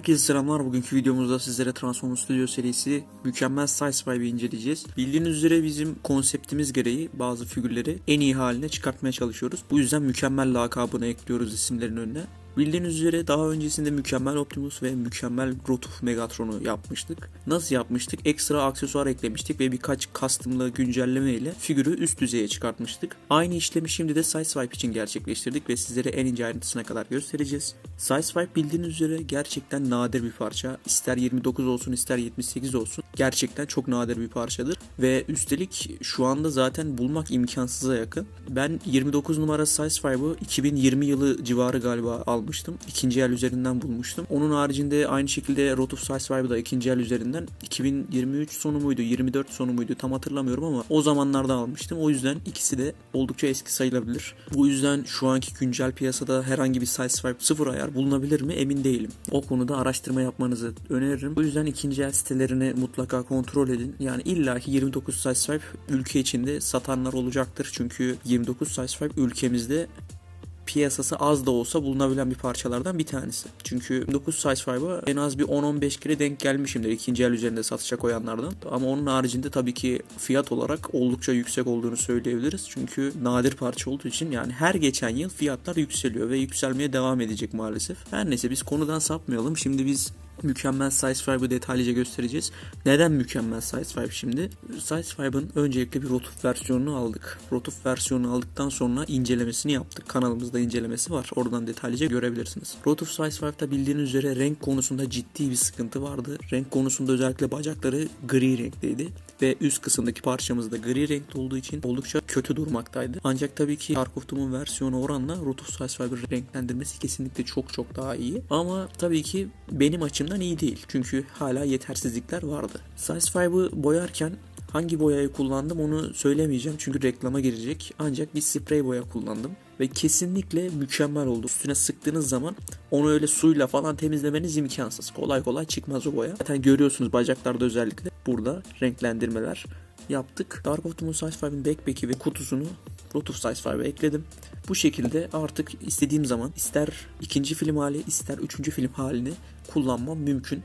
Herkese selamlar. Bugünkü videomuzda sizlere Transformers Studio serisi mükemmel Sci-Fi'yi inceleyeceğiz. Bildiğiniz üzere bizim konseptimiz gereği bazı figürleri en iyi haline çıkartmaya çalışıyoruz. Bu yüzden mükemmel lakabını ekliyoruz isimlerin önüne. Bildiğiniz üzere daha öncesinde mükemmel Optimus ve mükemmel Rotuf Megatron'u yapmıştık. Nasıl yapmıştık? Ekstra aksesuar eklemiştik ve birkaç custom'lı güncelleme ile figürü üst düzeye çıkartmıştık. Aynı işlemi şimdi de Sideswipe için gerçekleştirdik ve sizlere en ince ayrıntısına kadar göstereceğiz. Sideswipe bildiğiniz üzere gerçekten nadir bir parça. İster 29 olsun ister 78 olsun. Gerçekten çok nadir bir parçadır. Ve üstelik şu anda zaten bulmak imkansıza yakın. Ben 29 numara Sideswipe'ı 2020 yılı civarı galiba almıştım. İkinci el üzerinden bulmuştum. Onun haricinde aynı şekilde Road of Sideswipe'ı da ikinci el üzerinden 2023 sonu muydu 24 sonu muydu tam hatırlamıyorum ama o zamanlarda almıştım. O yüzden ikisi de oldukça eski sayılabilir. Bu yüzden şu anki güncel piyasada herhangi bir Sideswipe sıfır ayar bulunabilir mi emin değilim. O konuda araştırma yapmanızı öneririm. Bu yüzden ikinci el sitelerini mutlaka kontrol edin. Yani illaki 29 Sideswipe ülke içinde satanlar olacaktır. Çünkü 29 Sideswipe ülkemizde piyasası az da olsa bulunabilen bir parçalardan bir tanesi. Çünkü 9 Size 5'a en az bir 10-15 kere denk gelmişimdir ikinci el üzerinde satışa koyanlardan. Ama onun haricinde tabii ki fiyat olarak oldukça yüksek olduğunu söyleyebiliriz. Çünkü nadir parça olduğu için yani her geçen yıl fiyatlar yükseliyor ve yükselmeye devam edecek maalesef. Her neyse biz konudan sapmayalım. Şimdi biz mükemmel 5'ı detaylıca göstereceğiz. Neden mükemmel 5 şimdi? 5'ın öncelikle bir Rotuf versiyonunu aldık. Rotuf versiyonunu aldıktan sonra incelemesini yaptık. Kanalımızda incelemesi var. Oradan detaylıca görebilirsiniz. Rotuf Size 5'te bildiğiniz üzere renk konusunda ciddi bir sıkıntı vardı. Renk konusunda özellikle bacakları gri renkteydi ve üst kısımdaki parçamız da gri renkli olduğu için oldukça kötü durmaktaydı. Ancak tabii ki Dark of Doom'un versiyonu oranla Rotuf Size 5'ın renklendirmesi kesinlikle çok çok daha iyi. Ama tabii ki benim açımdan iyi değil. Çünkü hala yetersizlikler vardı. Size 5'ı boyarken Hangi boyayı kullandım onu söylemeyeceğim çünkü reklama girecek. Ancak bir sprey boya kullandım ve kesinlikle mükemmel oldu. Üstüne sıktığınız zaman onu öyle suyla falan temizlemeniz imkansız. Kolay kolay çıkmaz o boya. Zaten görüyorsunuz bacaklarda özellikle burada renklendirmeler yaptık. Dark of the Moon Size 5'in backpack'i ve kutusunu Rotuf Size 5'e ekledim. Bu şekilde artık istediğim zaman ister ikinci film hali ister üçüncü film halini kullanmam mümkün.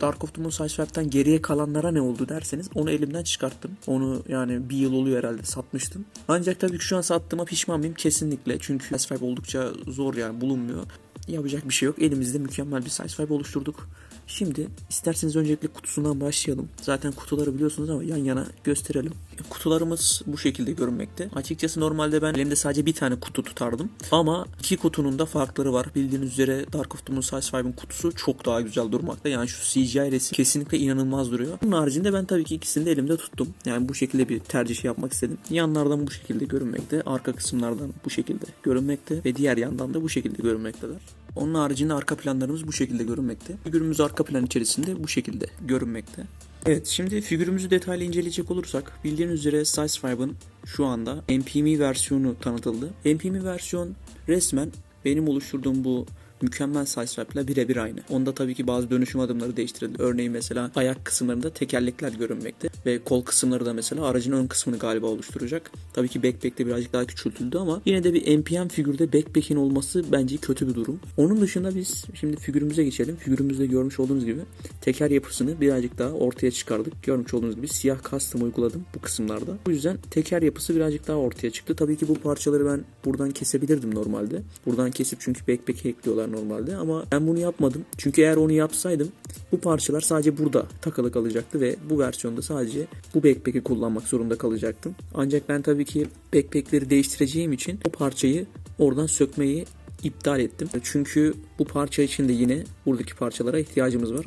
Dark of the Moon Sideswipe'den geriye kalanlara ne oldu derseniz onu elimden çıkarttım. Onu yani bir yıl oluyor herhalde satmıştım. Ancak tabii şu an sattığıma pişman mıyım? Kesinlikle. Çünkü Sideswipe oldukça zor yani bulunmuyor. Yapacak bir şey yok. Elimizde mükemmel bir Sideswipe oluşturduk. Şimdi isterseniz öncelikle kutusundan başlayalım. Zaten kutuları biliyorsunuz ama yan yana gösterelim. Kutularımız bu şekilde görünmekte. Açıkçası normalde ben elimde sadece bir tane kutu tutardım. Ama iki kutunun da farkları var. Bildiğiniz üzere Dark of the Moon 5'in kutusu çok daha güzel durmakta. Yani şu CGI resim kesinlikle inanılmaz duruyor. Bunun haricinde ben tabii ki ikisini de elimde tuttum. Yani bu şekilde bir tercih yapmak istedim. Yanlardan bu şekilde görünmekte. Arka kısımlardan bu şekilde görünmekte. Ve diğer yandan da bu şekilde görünmekteler. Onun haricinde arka planlarımız bu şekilde görünmekte. Figürümüz arka plan içerisinde bu şekilde görünmekte. Evet şimdi figürümüzü detaylı inceleyecek olursak bildiğiniz üzere Size 5'ın şu anda NPM versiyonu tanıtıldı. NPM versiyon resmen benim oluşturduğum bu mükemmel Sideswipe ile birebir aynı. Onda tabii ki bazı dönüşüm adımları değiştirildi. Örneğin mesela ayak kısımlarında tekerlekler görünmekte ve kol kısımları da mesela aracın ön kısmını galiba oluşturacak. Tabii ki backpack'te birazcık daha küçültüldü ama yine de bir NPM figürde backpack'in olması bence kötü bir durum. Onun dışında biz şimdi figürümüze geçelim. Figürümüzde görmüş olduğunuz gibi teker yapısını birazcık daha ortaya çıkardık. Görmüş olduğunuz gibi siyah custom uyguladım bu kısımlarda. Bu yüzden teker yapısı birazcık daha ortaya çıktı. Tabii ki bu parçaları ben buradan kesebilirdim normalde. Buradan kesip çünkü backpack'e ekliyorlar normalde ama ben bunu yapmadım. Çünkü eğer onu yapsaydım bu parçalar sadece burada takılı kalacaktı ve bu versiyonda sadece bu backpack'i kullanmak zorunda kalacaktım. Ancak ben tabii ki backpack'leri değiştireceğim için o parçayı oradan sökmeyi iptal ettim. Çünkü bu parça için de yine buradaki parçalara ihtiyacımız var.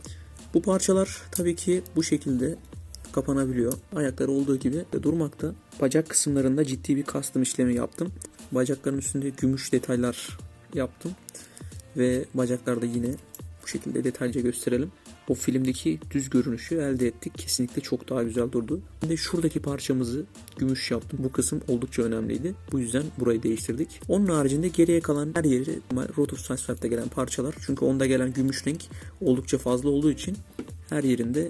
Bu parçalar tabii ki bu şekilde kapanabiliyor. Ayakları olduğu gibi durmakta. Bacak kısımlarında ciddi bir custom işlemi yaptım. Bacakların üstünde gümüş detaylar yaptım ve bacaklarda yine bu şekilde detaylıca gösterelim. O filmdeki düz görünüşü elde ettik. Kesinlikle çok daha güzel durdu. Şimdi şuradaki parçamızı gümüş yaptım. Bu kısım oldukça önemliydi. Bu yüzden burayı değiştirdik. Onun haricinde geriye kalan her yeri Road of gelen parçalar. Çünkü onda gelen gümüş renk oldukça fazla olduğu için her yerinde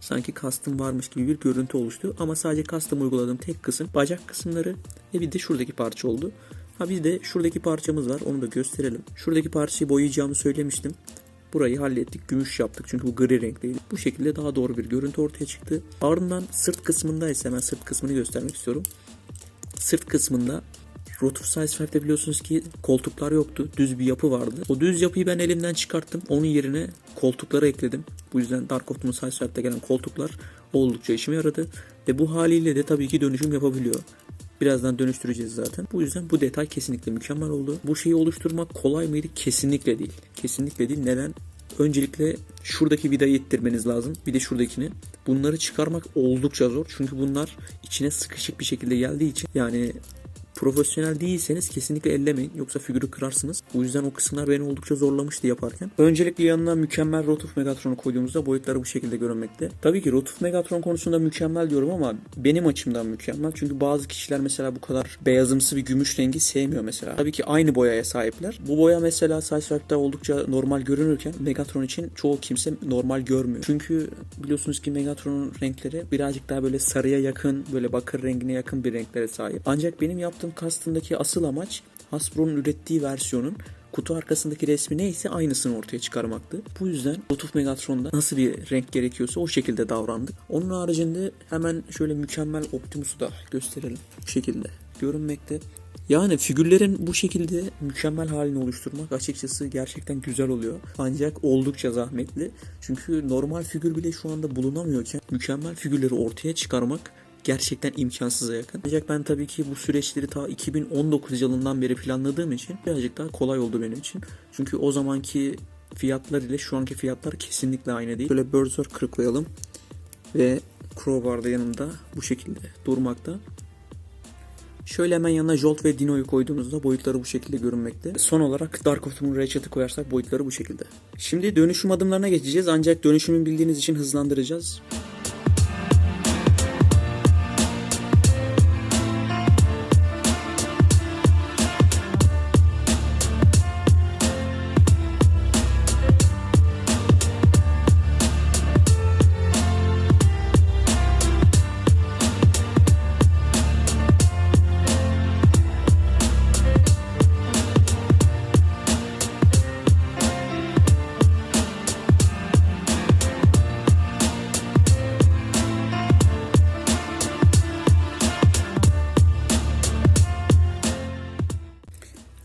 sanki custom varmış gibi bir görüntü oluştu. Ama sadece custom uyguladığım tek kısım bacak kısımları ve bir de şuradaki parça oldu. Ha bir de şuradaki parçamız var. Onu da gösterelim. Şuradaki parçayı boyayacağımı söylemiştim. Burayı hallettik. Gümüş yaptık. Çünkü bu gri renkteydi. Bu şekilde daha doğru bir görüntü ortaya çıktı. Ardından sırt kısmında ise hemen sırt kısmını göstermek istiyorum. Sırt kısmında Rotor Size 5'te biliyorsunuz ki koltuklar yoktu. Düz bir yapı vardı. O düz yapıyı ben elimden çıkarttım. Onun yerine koltukları ekledim. Bu yüzden Dark Optimus Size 5'te gelen koltuklar oldukça işime yaradı. Ve bu haliyle de tabii ki dönüşüm yapabiliyor. Birazdan dönüştüreceğiz zaten. Bu yüzden bu detay kesinlikle mükemmel oldu. Bu şeyi oluşturmak kolay mıydı? Kesinlikle değil. Kesinlikle değil. Neden? Öncelikle şuradaki vidayı ittirmeniz lazım. Bir de şuradakini. Bunları çıkarmak oldukça zor. Çünkü bunlar içine sıkışık bir şekilde geldiği için yani profesyonel değilseniz kesinlikle ellemeyin. Yoksa figürü kırarsınız. Bu yüzden o kısımlar beni oldukça zorlamıştı yaparken. Öncelikle yanına mükemmel Rotuf Megatron'u koyduğumuzda boyutları bu şekilde görünmekte. Tabii ki Rotuf Megatron konusunda mükemmel diyorum ama benim açımdan mükemmel. Çünkü bazı kişiler mesela bu kadar beyazımsı bir gümüş rengi sevmiyor mesela. Tabii ki aynı boyaya sahipler. Bu boya mesela Sideswipe'da oldukça normal görünürken Megatron için çoğu kimse normal görmüyor. Çünkü biliyorsunuz ki Megatron'un renkleri birazcık daha böyle sarıya yakın, böyle bakır rengine yakın bir renklere sahip. Ancak benim yaptığım custom'daki asıl amaç Hasbro'nun ürettiği versiyonun kutu arkasındaki resmi neyse aynısını ortaya çıkarmaktı. Bu yüzden Bluetooth Megatron'da nasıl bir renk gerekiyorsa o şekilde davrandık. Onun haricinde hemen şöyle mükemmel Optimus'u da gösterelim. Bu şekilde görünmekte. Yani figürlerin bu şekilde mükemmel halini oluşturmak açıkçası gerçekten güzel oluyor. Ancak oldukça zahmetli. Çünkü normal figür bile şu anda bulunamıyorken mükemmel figürleri ortaya çıkarmak gerçekten imkansıza yakın. Ancak ben tabii ki bu süreçleri ta 2019 yılından beri planladığım için birazcık daha kolay oldu benim için. Çünkü o zamanki fiyatlar ile şu anki fiyatlar kesinlikle aynı değil. Böyle Berserker koyalım ve Crowbar da yanında bu şekilde durmakta. Şöyle hemen yanına Jolt ve Dino'yu koyduğumuzda boyutları bu şekilde görünmekte. Son olarak Dark Optimus Ratchet'ı koyarsak boyutları bu şekilde. Şimdi dönüşüm adımlarına geçeceğiz ancak dönüşümün bildiğiniz için hızlandıracağız.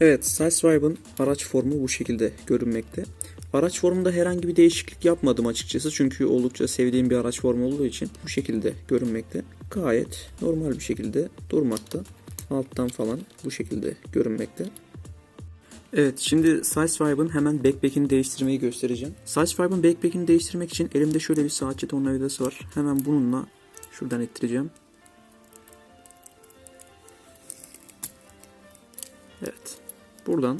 Evet, Sideswipe'ın araç formu bu şekilde görünmekte. Araç formunda herhangi bir değişiklik yapmadım açıkçası. Çünkü oldukça sevdiğim bir araç formu olduğu için bu şekilde görünmekte. Gayet normal bir şekilde durmakta. Alttan falan bu şekilde görünmekte. Evet şimdi Sideswipe'ın hemen backpack'ini değiştirmeyi göstereceğim. Sideswipe'ın backpack'ini değiştirmek için elimde şöyle bir saatçi tornavidası var. Hemen bununla şuradan ittireceğim. Evet. Buradan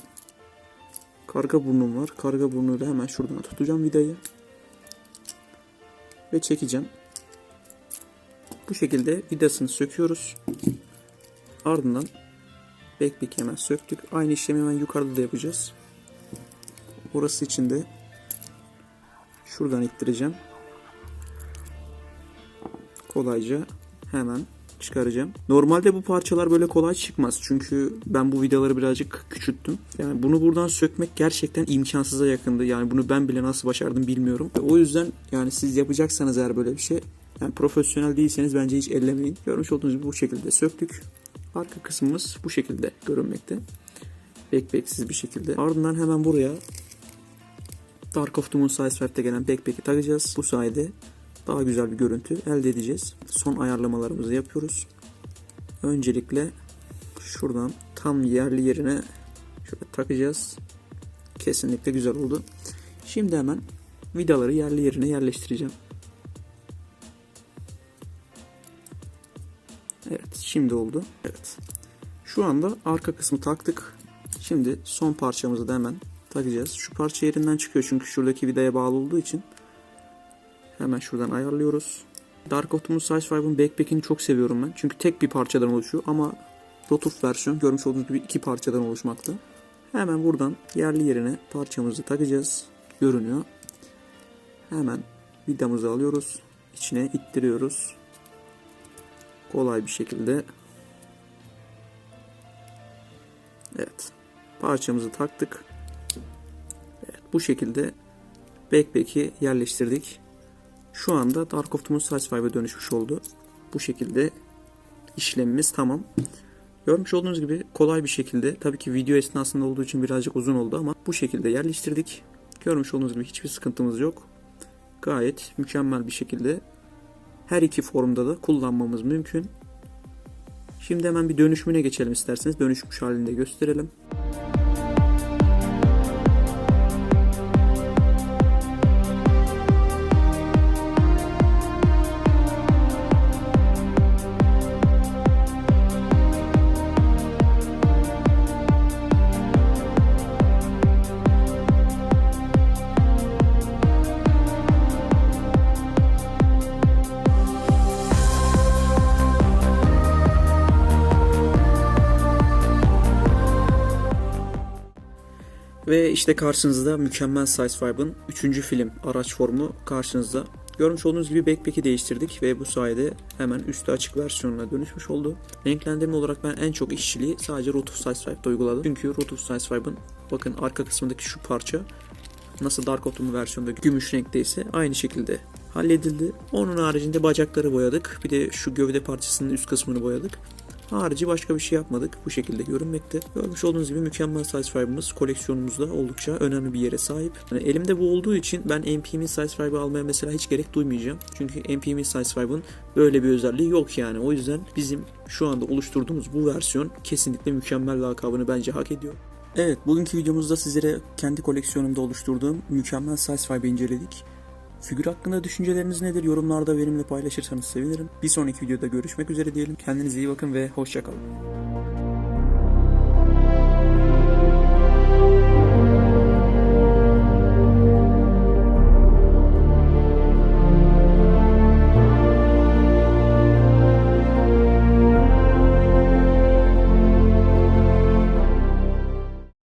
karga burnum var. Karga burnuyla hemen şuradan tutacağım vidayı. Ve çekeceğim. Bu şekilde vidasını söküyoruz. Ardından backpack'i hemen söktük. Aynı işlemi hemen yukarıda da yapacağız. Orası için de şuradan ittireceğim. Kolayca hemen çıkaracağım. Normalde bu parçalar böyle kolay çıkmaz. Çünkü ben bu vidaları birazcık küçülttüm. Yani bunu buradan sökmek gerçekten imkansıza yakındı. Yani bunu ben bile nasıl başardım bilmiyorum. O yüzden yani siz yapacaksanız eğer böyle bir şey yani profesyonel değilseniz bence hiç ellemeyin. Görmüş olduğunuz gibi bu şekilde söktük. Arka kısmımız bu şekilde görünmekte. Backpacksiz bir şekilde. Ardından hemen buraya Dark of the Moon Size gelen backpack'i takacağız. Bu sayede daha güzel bir görüntü elde edeceğiz. Son ayarlamalarımızı yapıyoruz. Öncelikle şuradan tam yerli yerine şöyle takacağız. Kesinlikle güzel oldu. Şimdi hemen vidaları yerli yerine yerleştireceğim. Evet şimdi oldu. Evet. Şu anda arka kısmı taktık. Şimdi son parçamızı da hemen takacağız. Şu parça yerinden çıkıyor çünkü şuradaki vidaya bağlı olduğu için Hemen şuradan ayarlıyoruz. Dark Optimus Size 5'ın backpack'ini çok seviyorum ben. Çünkü tek bir parçadan oluşuyor ama Rotuf versiyon görmüş olduğunuz gibi iki parçadan oluşmakta. Hemen buradan yerli yerine parçamızı takacağız. Görünüyor. Hemen vidamızı alıyoruz. İçine ittiriyoruz. Kolay bir şekilde. Evet. Parçamızı taktık. Evet, bu şekilde backpack'i yerleştirdik. Şu anda Dark of the Moon 5'e dönüşmüş oldu. Bu şekilde işlemimiz tamam. Görmüş olduğunuz gibi kolay bir şekilde tabii ki video esnasında olduğu için birazcık uzun oldu ama bu şekilde yerleştirdik. Görmüş olduğunuz gibi hiçbir sıkıntımız yok. Gayet mükemmel bir şekilde her iki formda da kullanmamız mümkün. Şimdi hemen bir dönüşümüne geçelim isterseniz. Dönüşmüş halinde gösterelim. Ve işte karşınızda mükemmel 5'ın 3. film araç formu karşınızda. Görmüş olduğunuz gibi backpack'i değiştirdik ve bu sayede hemen üstü açık versiyonuna dönüşmüş oldu. Renklendirme olarak ben en çok işçiliği sadece Size 5'te uyguladım. Çünkü Size 5'ın bakın arka kısmındaki şu parça nasıl Dark Moon versiyonda gümüş renkteyse aynı şekilde halledildi. Onun haricinde bacakları boyadık. Bir de şu gövde parçasının üst kısmını boyadık. Harici başka bir şey yapmadık. Bu şekilde görünmekte. Görmüş olduğunuz gibi mükemmel Size 5'ımız koleksiyonumuzda oldukça önemli bir yere sahip. Yani elimde bu olduğu için ben MP'min Size 5'i almaya mesela hiç gerek duymayacağım. Çünkü MP'min Size 5'ın böyle bir özelliği yok yani. O yüzden bizim şu anda oluşturduğumuz bu versiyon kesinlikle mükemmel lakabını bence hak ediyor. Evet, bugünkü videomuzda sizlere kendi koleksiyonumda oluşturduğum mükemmel Size 5'i inceledik. Figür hakkında düşünceleriniz nedir? Yorumlarda benimle paylaşırsanız sevinirim. Bir sonraki videoda görüşmek üzere diyelim. Kendinize iyi bakın ve hoşçakalın.